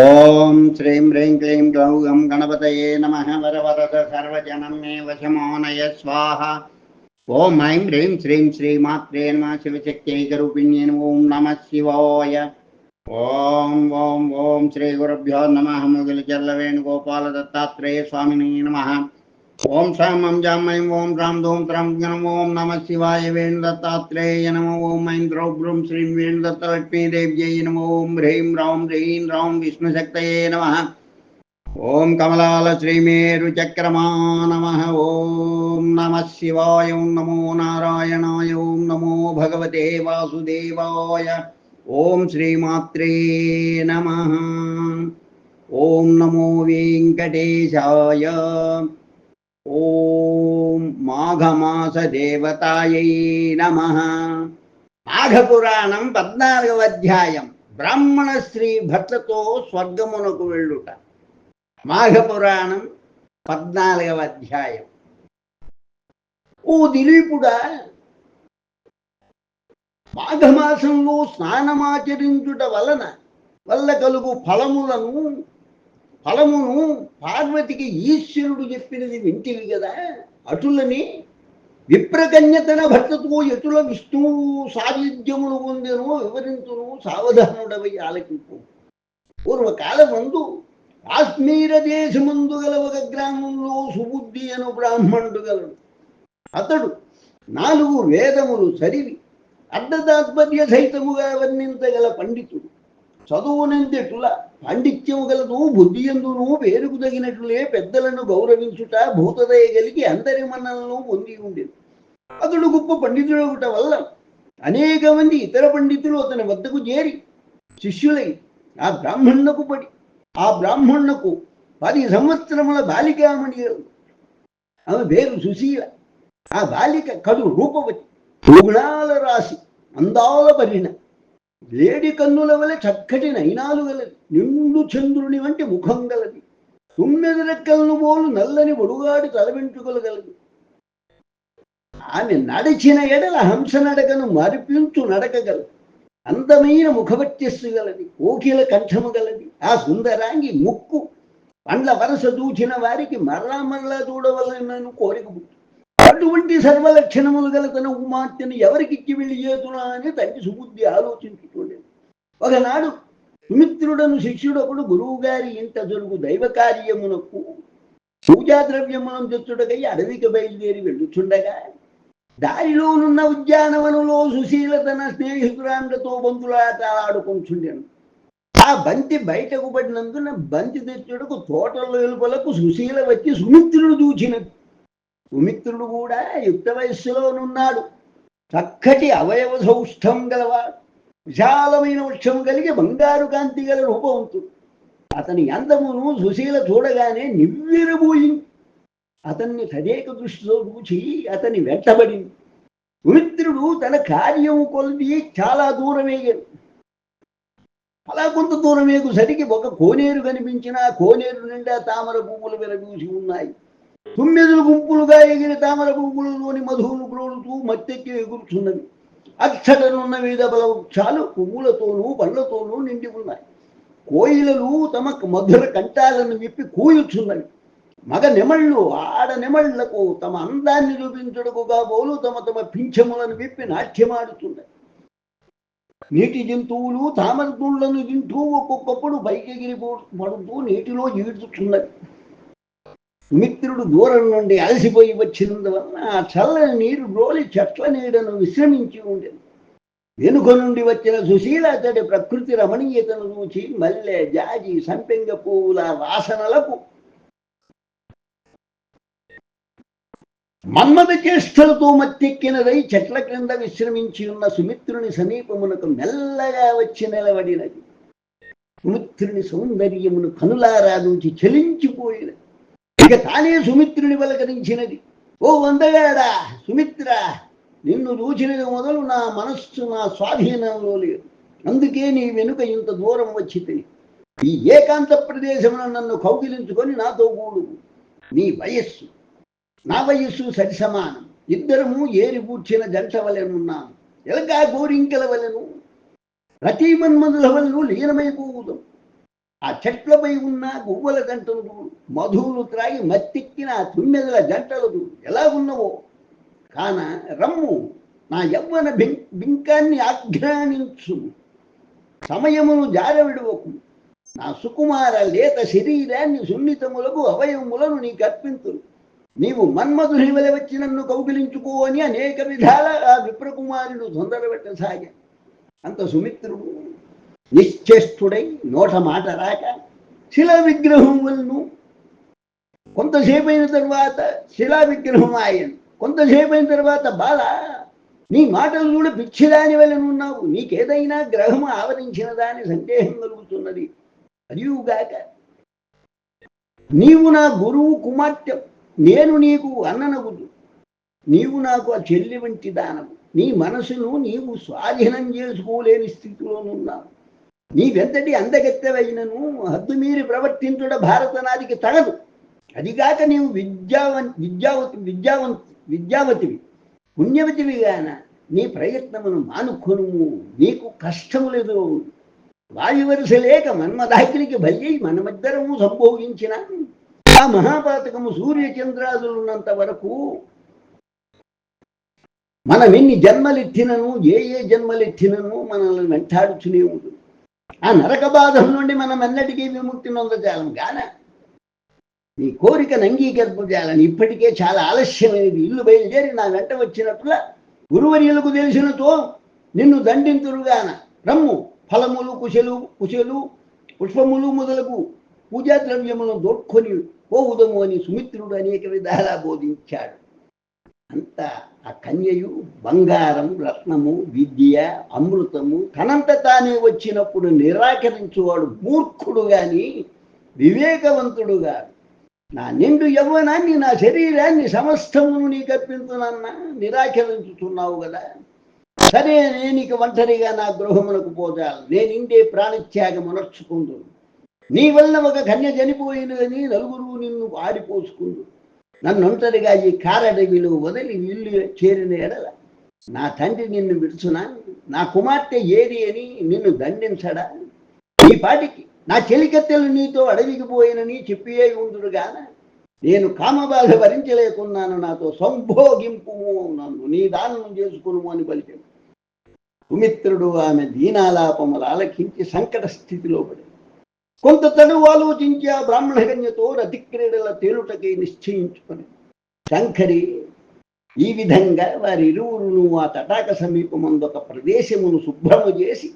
ఓం శ్రీం హ్రీం క్లీం గ్లౌగం గణపతయే నమ. వరవరద సర్వజనం మే వశమోనయ స్వాహ. ఓం ఐం హ్రీం శ్రీం శ్రీమాత్రే నమ. శివశక్తైకరూపిణ్యే ఓం నమ శివాయ. ఓం ఓం ఓం శ్రీ గురుభ్యో నమ. ముగిలి చర్ల వేణుగోపాల దత్తాత్రేయ స్వామిని నమ. ఓం శాం ఐం జాం ఐం ఓం రాం ధూం త్రం గణం ఓం నమ శివాయ వేణు దత్తాత్రేయ నమ ఓం ఐం ద్రౌ బ్రూం శ్రీం వేణు దత్త లక్ష్మీదేవ్యై నమ ఓం హ్రీం రాం హ్రీం రాం విష్ణుశక్తయే నమ ఓం కమలాల శ్రీమేరు చక్రమా నమ ఓం నమ శివాయ ఓం నమో నారాయణాయ ఓం నమో భగవతే వాసుదేవాయ ఓం శ్రీమాత్రే నమ ఓం మాఘమాస దేవతాయై నమ. మాఘపురాణం పద్నాలుగవ అధ్యాయం. బ్రాహ్మణ స్త్రీ భర్తతో స్వర్గమునకు వెళ్ళుట. మాఘపురాణం పద్నాలుగవ అధ్యాయం. ఓ దిలీపుడా మాఘమాసంలో స్నానమాచరించుట వలన వల్ల కలుగు ఫలములను ఫలమును పార్వతికి ఈశ్వరుడు చెప్పినది వింటివి కదా. అటులని విప్రకన్య తన భర్తతో ఎటుల విష్ణువు సాయుధ్యమును పొందెను వివరించును సావధానుడవై ఆలకింపు. పూర్వకాలమందు కాశ్మీర దేశమందు గల ఒక గ్రామంలో సుబుద్ధి అను బ్రాహ్మణుడు గలడు. అతడు నాలుగు వేదములు చదివి అర్ధతాత్పర్య సహితముగా వర్ణించగల పండితుడు. చదువునంతెటుల పాండిత్యము గలదు బుద్ధి ఎందును పేరుకు తగినట్లే పెద్దలను గౌరవించుట భూతదయ కలిగి అందరి మనలను పొంది ఉండేది అతడు గొప్ప పండితుడు ఒకట వల్ల అనేక మంది ఇతర పండితులు అతని వద్దకు చేరి శిష్యులై ఆ బ్రాహ్మణునకు పడి ఆ బ్రాహ్మణునకు పది సంవత్సరముల బాలికామణి గలదు. ఆమె పేరు సుశీల. ఆ బాలిక కడు రూపవతి. గుణాల రాశి అందాల పరిణ లేడి కన్నుల వలె చక్కటి నయనాలు గలది నిండు చంద్రుని వంటి ముఖం గలది తొమ్మిది రెక్కలను పోలు నల్లని ఒడుగాడి తల గలదు ఆమె నడిచిన ఎడల హంస నడకను మరిపించు నడకగలదు అందమైన ముఖవత్యస్సు గలది కోకిల కంఠము గలది ఆ సుందరాంగి ముక్కు. పండ్ల వరస దూచిన వారికి మరలా మరలా చూడవలనను కోరిక పుట్టు. అటువంటి సర్వలక్షణములు గల తన కుమార్తెను ఎవరికిచ్చి వెళ్ళి చేతున్నా అని తండ్రి సుబుద్ధి ఆలోచించుతుండేది ఒకనాడు సుమిత్రుడను శిష్యుడొకడు గురువు గారి ఇంట జరుగు దైవ కార్యమునకు పూజా ద్రవ్యములను తెచ్చుటకై అడవికి బయలుదేరి వెళ్ళుచుండగా దారిలోనున్న ఉద్యానవనంలో సుశీల తన స్నేహితురాండ్రతో బంతులాట ఆడుకుంటుండెను ఆ బంతి బయటకు పడినందున బంతి తెచ్చుటకు తోటల వెలుపలకు సుశీల వచ్చి సుమిత్రుడు చూచినట్టు సుమిత్రుడు కూడా యుక్త వయస్సులోనున్నాడు. చక్కటి అవయవ సౌష్ఠం గలవాడు. విశాలమైన వృక్షం కలిగి బంగారు కాంతి గల రూపవంతుడు. అతని అందమును సుశీల చూడగానే నివ్వెరబోయింది. అతన్ని తదేక దృష్టితో చూచి అతని వెంటబడింది. సుమిత్రుడు తన కార్యము కొలిది చాలా దూరమేగాడు. అలా కొంత దూరమేగు సరికి ఒక కోనేరు కనిపించిన కోనేరు నిండా తామర పువ్వులు విరగూసి ఉన్నాయి. తుమ్మెదులు గుంపులుగా ఎగిరి తామర పువ్వులలోని మధువును గ్రోలుతూ మత్తెక్కి ఎగురుతున్నవి. అచ్చటనున్న వివిధ బల వృక్షాలు పువ్వులతోనూ పళ్ళతోనూ నిండి ఉన్నాయి. కోయిలలు తమ మధుర కంఠాలను విప్పి కూయుచున్నవి. మగ నెమళ్ళు ఆడ నెమళ్ళకు తమ అందాన్ని చూపించుటకు కాబోలు తమ తమ పింఛములను విప్పి నాట్యమాడుతున్నాయి నీటి జంతువులు తామర తుళ్ళను తింటూ ఒక్కొక్కప్పుడు పైకెగిరి పడుతూ నీటిలో ఈడుచున్నవి మిత్రుడు దూరం నుండి అలసిపోయి వచ్చినందువలన ఆ చల్లని నీరు రోలి చెట్ల నీడను విశ్రమించి ఉండేది. వెనుక నుండి వచ్చిన సుశీల అతడి ప్రకృతి రమణీయతను చూచి మల్లె జాజి సంపెంగ పువ్వుల వాసనలకు మన్మద చేష్టలతో మత్తెక్కినదై చెట్ల క్రింద విశ్రమించి ఉన్న సుమిత్రుని సమీపమునకు మెల్లగా వచ్చి నిలబడినది. సుమిత్రుని సౌందర్యమును కనులారా నుంచి చలించిపోయినది. ఇక తానే సుమిత్రుని పలకరించినది. ఓ వందగాడా సుమిత్ర నిన్ను చూచినది మొదలు నా మనస్సు నా స్వాధీనంలో లేదు. అందుకే నీ వెనుక ఇంత దూరం వచ్చి ఈ ఏకాంత ప్రదేశంలో నన్ను కౌగిలించుకొని నాతో కూడు. నీ వయస్సు నా వయస్సు సరి సమానం. ఇద్దరము ఏరిగూర్చిన జంట వలెనున్నాను ఎలగా గోరింకల వలెను రతీమన్మధుల వలను లీనమైపోదాం ఆ చెట్లపై ఉన్న గువ్వల గంటలు చూడు మధువులు త్రాగి మత్తిక్కిన ఆ తుమ్మెదల గంటలు చూడు ఎలా ఉన్నవో. కాన రమ్ము నా యవ్వన బిం బింకాన్ని ఆఘ్రానించు సమయమును జారవిడవకు. నా సుకుమార లేత శరీరాన్ని సున్నితములకు అవయవములను నీకు అర్పింతును నీవు మన్మధుని వలె వచ్చి నన్ను కౌగిలించుకో అని అనేక విధాల ఆ విప్రకుమారుడు తొందరపెట్టసాగా అంత సుమిత్రుడు నిశ్చేష్టుడై నోట మాట రాక శిలా విగ్రహం వలను కొంతసేపు అయిన తర్వాత శిలా విగ్రహం ఆయన కొంతసేపు అయిన తర్వాత బాల నీ మాటలు కూడా పిచ్చిదాని వలన ఉన్నావు నీకేదైనా గ్రహం ఆవరించిన దాని సందేహం కలుగుతున్నది. అదియుగాక నీవు నా గురువు కుమార్తె నేను నీకు అన్ననగుదు. నీవు నాకు ఆ చెల్లి వంటి దానము నీ మనసును నీవు స్వాధీనం చేసుకోలేని స్థితిలోనున్నావు నీవెంతటి అందగత్తెవైనను హద్దు మీరి ప్రవర్తించుట భారతనాదికి తగదు. అదిగాక నీవు విద్యావన్ విద్యావతి విద్యావంత విద్యావతివి. పుణ్యవతివి గాన నీ ప్రయత్నమును మానుకొను. నీకు కష్టము లేదు వాయువరుస లేక మన్మదాగ్నికి బలి మనమిద్దరము సంభోగించిన ఆ మహాపాతకము సూర్యచంద్రాదులున్నంత వరకు మనం ఎన్ని జన్మలెత్తినను ఏ ఏ జన్మలెత్తినను మనల్ని వెంటాడుచునే ఉంటుంది ఆ నరక బాధం నుండి మనం ఎన్నటికీ విముక్తి నొందజాలం గాన నీ కోరికను అంగీకరింపజాలని ఇప్పటికే చాలా ఆలస్యమైనది ఇల్లు బయలుదేరి నా వెంట వచ్చినట్ల గురువర్యులకు తెలిసినతో నిన్ను దండింతురుగాన. రమ్ము. ఫలములు కుశలు కుశలు పుష్పములు మొదలగు పూజా ద్రవ్యములను దోడ్కొని పోవుదము అని సుమిత్రుడు అనేక విధాలా బోధించాడు. అంత ఆ కన్యయు బంగారం రత్నము విద్య అమృతము తనంత తానే వచ్చినప్పుడు నిరాకరించువాడు మూర్ఖుడు గాని వివేకవంతుడు కాదు నా నిండు యవ్వనాన్ని నా శరీరాన్ని సమస్తమును నీకు అర్పించునన్నా నిరాకరించుతున్నావు కదా. సరే నేను ఇక ఒంటరిగా నా గృహమునకు పోదాలి నేను ఇండే ప్రాణత్యాగమునర్చుకుందు నీ వల్ల ఒక కన్య చనిపోయినదని నలుగురు నిన్ను ఆడిపోసుకుందు నన్ను ఒంటరిగా ఈ కారడవిలో వదిలి ఇల్లు చేరిన ఎడల నా తండ్రి నిన్ను విడుచునా? నా కుమార్తె ఏది అని నిన్ను దండించడా? ఈ పాటికి నా చెలికత్తెలు నీతో అడవికి పోయినని చెప్పియే ఉందురుగాన నేను కామబాధ భరించలేకున్నాను నాతో సంభోగింపు నన్ను నీ దానం చేసుకును అని పలికాడు సుమిత్రుడు ఆమె దీనాలాపములు ఆలకించి సంకట స్థితిలో పడి కొంత తడువు ఆలోచించి ఆ బ్రాహ్మణ కన్యతో రతిక్రీడల తేలుటకై నిశ్చయించుకొని శంకరి ఈ విధంగా వారిరువురును ఆ తటాక సమీపమందు ఒక ప్రదేశమును శుభ్రము చేసి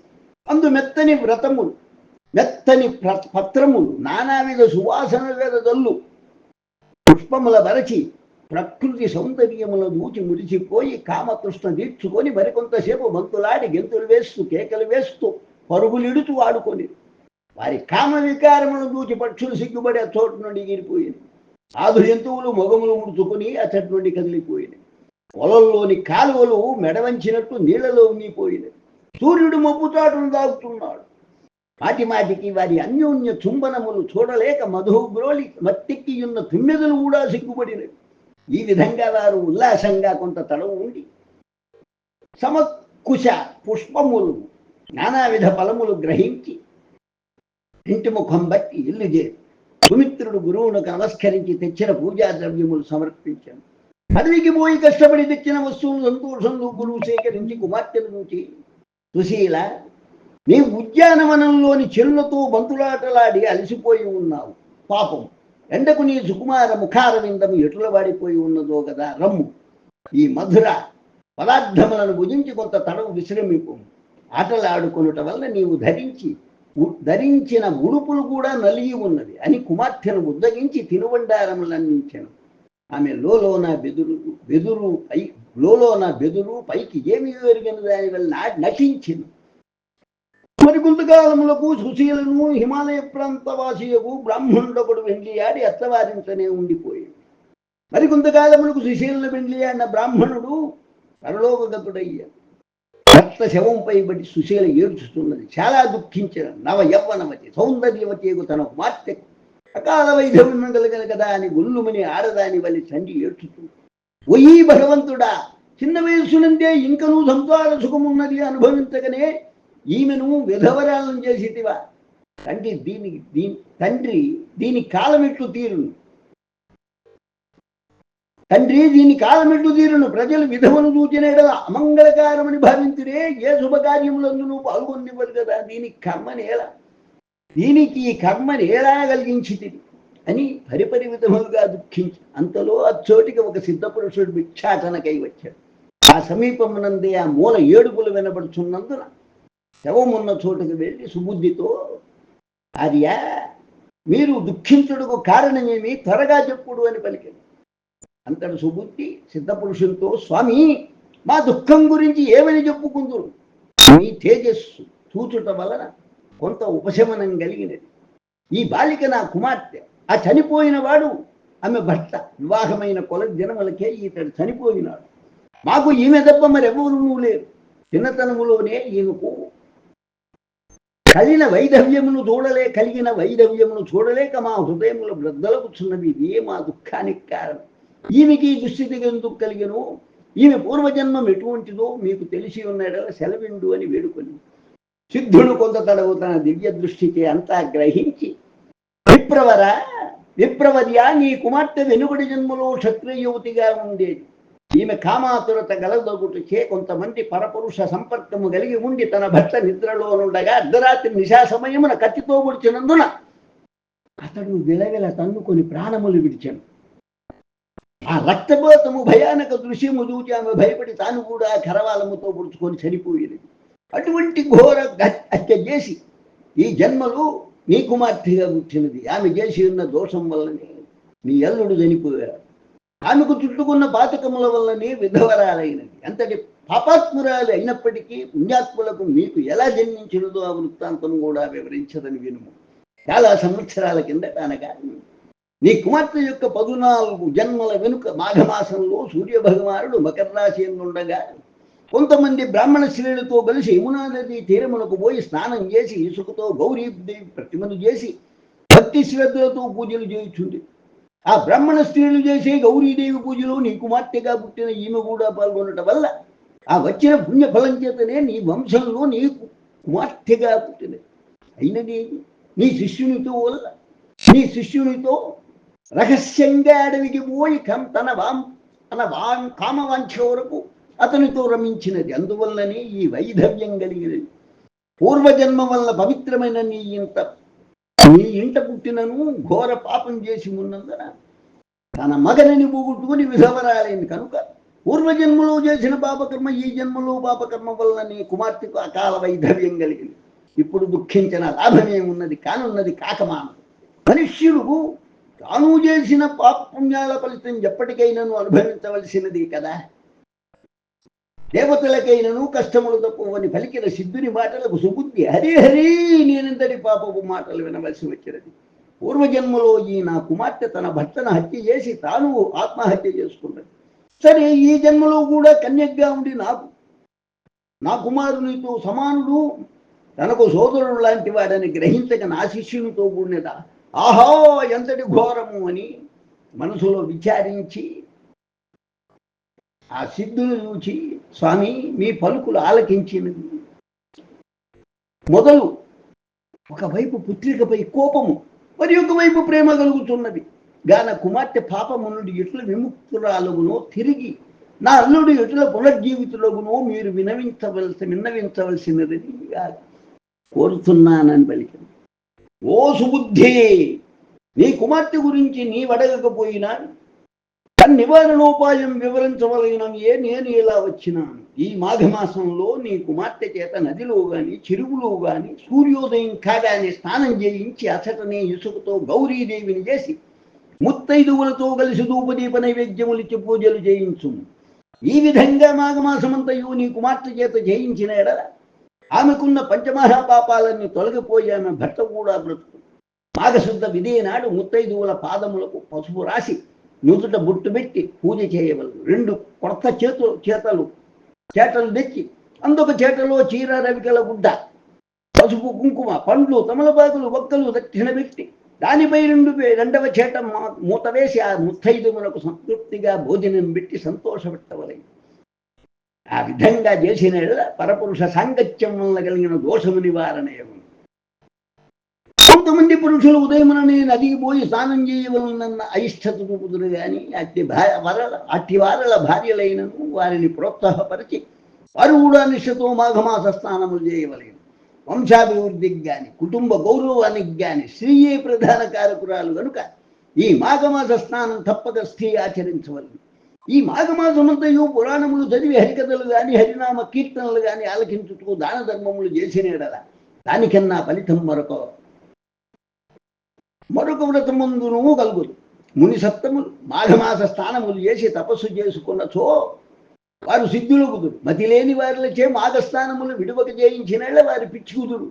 అందు మెత్తని వ్రతములు మెత్తని ప్ర- పత్రములు నానావిధ సువాసన వెదదల్లు పుష్పముల బరచి ప్రకృతి సౌందర్యముల దూచి మురిసిపోయి కామకృష్ణ తీర్చుకొని మరికొంతసేపు బంతులాడి గెంతులు వేస్తూ కేకలు వేస్తూ పరుగులిడుతూ ఆడుకొని వారి కామ వికారములను దూచి పక్షులు సిగ్గుపడి ఆ చోటు నుండి ఎగిరిపోయింది సాధు జంతువులు మొగములు ముడుచుకుని అచ్చటి నుండి కదిలిపోయినాయి పొలంలోని కాలువలు మెడవంచినట్టు నీళ్ళలో ఉంగిపోయినాయి సూర్యుడు మబ్బుతాటును దాగుతున్నాడు. మాటి మాటికి వారి అన్యోన్య చుంబనములు చూడలేక మధుగ్రోలి బ్రోలి తుమ్మెదలు కూడా సిగ్గుపడినవి. ఈ విధంగా వారు ఉల్లాసంగా కొంత తడవు ఉండి సమకుశ పుష్పములు నానావిధ ఫలములు గ్రహించి ఇంటి ముఖం బట్టి ఇల్లు చేరి సుమిత్రుడు గురువునకు నమస్కరించి తెచ్చిన పూజా ద్రవ్యములు సమర్పించాను. పదవికి పోయి కష్టపడి తెచ్చిన వస్తువులు సంతోషం గురువు సేకరించి కుమార్తెల నుంచి సుశీల నీ ఉద్యానవనంలోని చెల్లుతో బంతులాటలాడి అలసిపోయి ఉన్నావు. పాపం. ఎండకు నీ సుకుమార ముఖార విందము ఎట్ల వాడిపోయి ఉన్నదో కదా రమ్ము. ఈ మధుర పదార్థములను భుజించి కొంత తడవు విశ్రమింపు. ఆటలాడుకొనుట వల్ల నీవు ధరించి ధరించిన ఉడుపులు కూడా నలిగి ఉన్నది అని కుమార్తెను ఉద్దగించి తినుబండారములు అందించాను ఆమె లోలోన బెదురు బెదురు పై లోలోన బెదురు పైకి ఏమి ఎరిగిన దాని వల్ల నటించింది మరి కొంతకాలములకు సుశీలను హిమాలయ ప్రాంతవాసియకు బ్రాహ్మణుడొకడు వెండి ఆడి అత్తవారించనే ఉండిపోయింది మరి కొంతకాలములకు సుశీలను వెండి ఆడిన బ్రాహ్మణుడు పరలోకగతుడయ్యాడు. భర్త శవంపై బట్టి సుశీల ఏడ్చుతున్నది. చాలా దుఃఖించిన నవ యవ్వనవతి సౌందర్యవతి తన కుమార్తెకు అకాల వైధవ్యం కలిగిన కదా అని గుల్లుమని ఆడదాని వల్లి తండ్రి ఏడ్చుతుంది ఒయ్యి భగవంతుడా చిన్న వయస్సునందే ఇంకనూ సంసార సుఖమున్నది అనుభవించగనే ఈమెను విధవరాలను చేసేటివా? తండ్రి దీనికి దీని తండ్రి దీని కాలమెట్లు తీరును. తండ్రి దీని కాలమెట్లు తీరును. ప్రజలు విధమును చూచిన అమంగళకారమని భావించురే ఏ శుభకార్యములందును పాల్గొనివ్వరు కదా దీని కర్మని దీనికి ఈ కర్మని ఎలా కలిగించింది అని పరిపరిమితములుగా దుఃఖించి అంతలో అచ్చోటికి ఒక సిద్ధపురుషుడు భిక్షాటనకై వచ్చాడు. ఆ సమీపమునందే ఆ మూల ఏడుపులు వినబడుచున్నందున శవమున్న చోటుకు వెళ్ళి సుబుద్ధితో ఆర్య మీరు దుఃఖించుటకు కారణమేమి? త్వరగా చెప్పుడు అని పలికాడు అంతటి సుబుద్ధి సిద్ధపురుషులతో స్వామి మా దుఃఖం గురించి ఏమని చెప్పుకుందరు? మీ తేజస్సు చూచుట వలన కొంత ఉపశమనం కలిగినది. ఈ బాలిక నా కుమార్తె ఆ చనిపోయిన వాడు ఆమె భర్త వివాహమైన కొల జనములకే ఇతడు చనిపోయినాడు. మాకు ఈమె తప్ప మరెవరూ లేరు. చిన్నతనములోనే ఈమెకు కలిగిన వైధవ్యమును చూడలే కలిగిన వైధవ్యమును చూడలేక మా హృదయములు బ్రద్దలకుచున్నది ఇదే మా దుఃఖానికి కారణం. ఈమెకి ఈ దుస్థితి ఎందుకు కలిగను? ఈమె పూర్వజన్మం ఎటువంటిదో మీకు తెలిసి ఉన్నాడో సెలవిండు అని వేడుకొని సిద్ధుడు కొంత తడవు తన దివ్య దృష్టికి అంతా గ్రహించి విప్రవర విప్రవర్య నీ కుమార్తె వెనుకటి జన్మలో క్షత్రియ యువతిగా ఉండేది. ఈమె కామాతురత గలదొగుటచే కొంతమంది పరపురుష సంపర్కము కలిగి ఉండి తన భర్త నిద్రలో నుండగా అర్ధరాత్రి నిశా సమయమున కత్తితో పొడిచినందున అతడు విలవిల తన్నుకొని ప్రాణములు విడిచాను ఆ రక్తపోతము భయానక దృశ్యము చూచి ఆమె భయపడి తాను కూడా కరవాలముతో పుడుచుకొని చనిపోయేది. అటువంటి ఘోర హత్య చేసి ఈ జన్మలు నీ కుమార్తెగా పుట్టినది. ఆమె చేసి ఉన్న దోషం వల్లనే నీ అల్లుడు చనిపోయాడు. ఆమెకు చుట్టుకున్న పాతకముల వల్లనే విధవరాలైనది. అంతటి పాపాత్మురాలు అయినప్పటికీ పుణ్యాత్ములకు మీకు ఎలా జన్మించినదో ఆ వృత్తాంతం కూడా వివరించదని వినుము. చాలా సంవత్సరాల కిందట అనగా నీ కుమార్తె యొక్క పదునాలుగు జన్మల వెనుక మాఘమాసంలో సూర్య భగవానుడు మకర రాశి ఉండగా కొంతమంది బ్రాహ్మణ స్త్రీలతో కలిసి యమునా తీరమునకు పోయి స్నానం చేసి ఇసుకతో గౌరీ ప్రతిమను చేసి భక్తి శ్రద్ధలతో పూజలు చేయుచుంది. ఆ బ్రాహ్మణ స్త్రీలు చేసే గౌరీదేవి పూజలో నీ కుమార్తెగా పుట్టిన ఈమె కూడా పాల్గొనటం వల్ల ఆ వచ్చిన పుణ్య ఫలం చేతనే నీ వంశంలో నీ కుమార్తెగా పుట్టినది అయినది నీ శిష్యునితో వల్ల. నీ శిష్యునితో రహస్యంగా అడవికి పోయి కం- తన వాం తన వాం కామవాంఛ వరకు అతనితో రమించినది. అందువల్లనే ఈ వైధవ్యం కలిగినది. పూర్వజన్మ వల్ల పవిత్రమైన నీ ఇంత నీ ఇంట పుట్టినను ఘోర పాపం చేసి ఉన్నందున తన మగనని పోగొట్టుకుని విధవరాలైంది. కనుక పూర్వజన్మలో చేసిన పాపకర్మ ఈ జన్మలో పాపకర్మ వల్ల నీ కుమార్తెకు అకాల వైధవ్యం కలిగింది. ఇప్పుడు దుఃఖించిన లాభమే ఉన్నది కానున్నది కాకమానం మనుష్యుడు తాను చేసిన పాపపుణ్యాల ఫలితం ఎప్పటికైనాను అనుభవించవలసినది కదా. దేవతలకైనను కష్టములు తక్కువని పలికిన సిద్ధుని మాటలకు సుబుద్ధి. హరి హరి నేనంతటి పాపపు మాటలు వినవలసి వచ్చినది? పూర్వజన్మలో ఈ నా కుమార్తె తన భర్తను హత్య చేసి తాను ఆత్మహత్య చేసుకున్నది. సరే ఈ జన్మలో కూడా కన్యగ్గా ఉండి నాకు నా కుమారునితో సమానుడు తనకు సోదరుడు లాంటి వాడని గ్రహించక నా శిష్యునితో కూడినదా? ఆహా ఎంతటి ఘోరము అని మనసులో విచారించి ఆ సిద్ధుని చూచి స్వామి మీ పలుకులు ఆలకించినది. మొదలు ఒకవైపు పుత్రికపై కోపము మరి ఒకవైపు ప్రేమ కలుగుతున్నది. గాన కుమార్తె పాపము నుండి ఎట్ల విముక్తురాలుగునో తిరిగి నా అల్లుడు ఎట్ల పునర్జీవితులగునో మీరు వినవించవలసి విన్నవించవలసినది కోరుతున్నానని పలికింది ఓ సుబుద్ధి! నీ కుమార్తె గురించి నీ వడగకపోయినా నివారణోపాయం వివరించవలగినవే నేను ఇలా వచ్చినాను. ఈ మాఘమాసంలో నీ కుమార్తె చేత నదిలో గాని చెరువులో గాని సూర్యోదయం కాగానే స్నానం చేయించి అసటనే ఇసుకతో గౌరీదేవిని చేసి ముత్తైదువులతో కలిసి ధూపదీప నైవేద్యములిచ్చి పూజలు చేయించు ఈ విధంగా మాఘమాసమంతయు నీ కుమార్తె చేత చేయించిన ఎడల ఆమెకున్న పంచమహాపాపాలన్నీ తొలగిపోయి ఆమె భర్త కూడా బ్రతుకు మాఘశుద్ధ విదే నాడు ముత్తైదువుల పాదములకు పసుపు రాసి నుదుట బొట్టు పెట్టి పూజ చేయవలను. రెండు కొత్త చేతులు చేతలు. చేతలు తెచ్చి అందుకు చేటలో చీర రవికల గుడ్డ పసుపు కుంకుమ పండ్లు తమలపాకులు ఒక్కలు దక్షిణ పెట్టి దానిపై రెండు రెండవ చేట మూత వేసి ఆ ముత్తైదుములకు సంతృప్తిగా భోజనం పెట్టి సంతోషపెట్టవలై ఆ విధంగా చేసిన పరపురుష సాంగత్యం వల్ల కలిగిన దోషము నివారణ కొంతమంది పురుషులు ఉదయముననే నదికి పోయి స్నానం చేయవలనన్న అయిష్టత చూపుదురు కానీ అట్టి అట్టి వారల భార్యలైనను వారిని ప్రోత్సాహపరిచి వారు కూడా నిష్ఠతో మాఘమాస స్నానములు చేయవలేను. వంశాభివృద్ధికి కానీ కుటుంబ గౌరవానికి కానీ స్త్రీయే ప్రధాన కారకురాలు కనుక ఈ మాఘమాస స్నానం తప్పక స్త్రీ ఆచరించవలను. ఈ మాఘమాసమంతయు పురాణములు చదివి హరికథలు గాని హరినామ కీర్తనలు గాని ఆలకించుతూ దాన ధర్మములు చేసినేడల. దానికన్నా ఫలితం మరొక మరొక వ్రతముందును కలుగుదు. ముని సప్తములు మాఘమాస స్థానములు చేసి తపస్సు చేసుకున్నచో వారు సిద్ధులగుదురు. మతి లేని వారిలచే మాఘస్థానములు విడువక చేయించిన వారి పిచ్చుకుదురు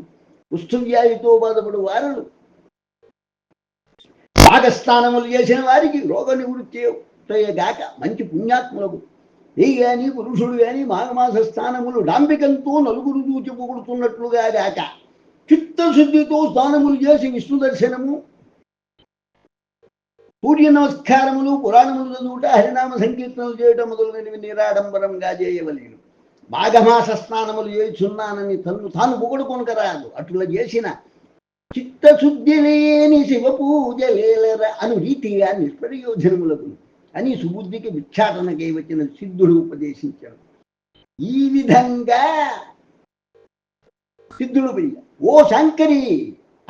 కుష్ఠవ్యాధితో బాధపడు వారులు. మాఘస్నానములు చేసిన వారికి రోగ నివృత్తి గాక మంచి పుణ్యాత్ములకు. ఈ కానీ పురుషుడు కానీ మాఘమాస స్థానములు డాంబికంతో నలుగురు చూచి పొగుడుతున్నట్లుగా గాక చిత్తశుద్ధితో స్నానములు చేసి విష్ణు దర్శనము సూర్య నమస్కారములు పురాణములు చదువుట హరినామ సంకీర్తనలు చేయటం మొదలైనవి నిరాడంబరంగా చేయవలేను. మాఘమాస స్నానములు చేయుచున్నానని తను తాను పొగడుకొనకరాదు. అట్లా చేసిన చిత్తశుద్ధి లేని శివ పూజ లేలర అను రీతిగా నిష్ప్రయోజనములకు అని సుబుద్ధికి విచ్చాటనకై వచ్చిన సిద్ధుడు ఉపదేశించాడు. ఈ విధంగా సిద్ధుడు ఓ శంకరి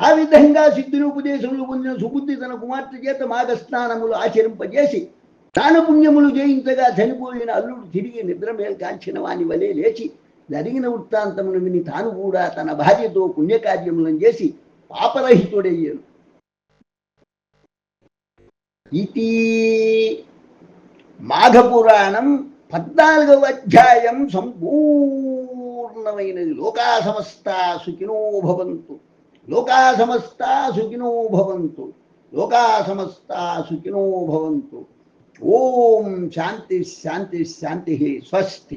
ఆ విధంగా సిద్ధుని ఉపదేశములు పొందిన సుబుద్ధి తన కుమార్తె చేత మాఘస్నానములు ఆచరింపజేసి దాన పుణ్యములు జయించగా చనిపోయిన అల్లుడు తిరిగి నిద్ర మేల్కాంచిన వాని వలె లేచి జరిగిన వృత్తాంతమును విని తాను కూడా తన భార్యతో పుణ్యకార్యములను చేసి పాపరహితుడయ్యాను ఇది మాఘపురాణం పద్నాలుగవ అధ్యాయం సంపూర్ణమైనది. లోకా సమస్త సుఖినో భవంతు. లోకా సమస్త సుఖినో భవంతు లోకా సమస్త సుఖినో భవంతు ఓం శాంతి శాంతి శాంతి స్వస్తి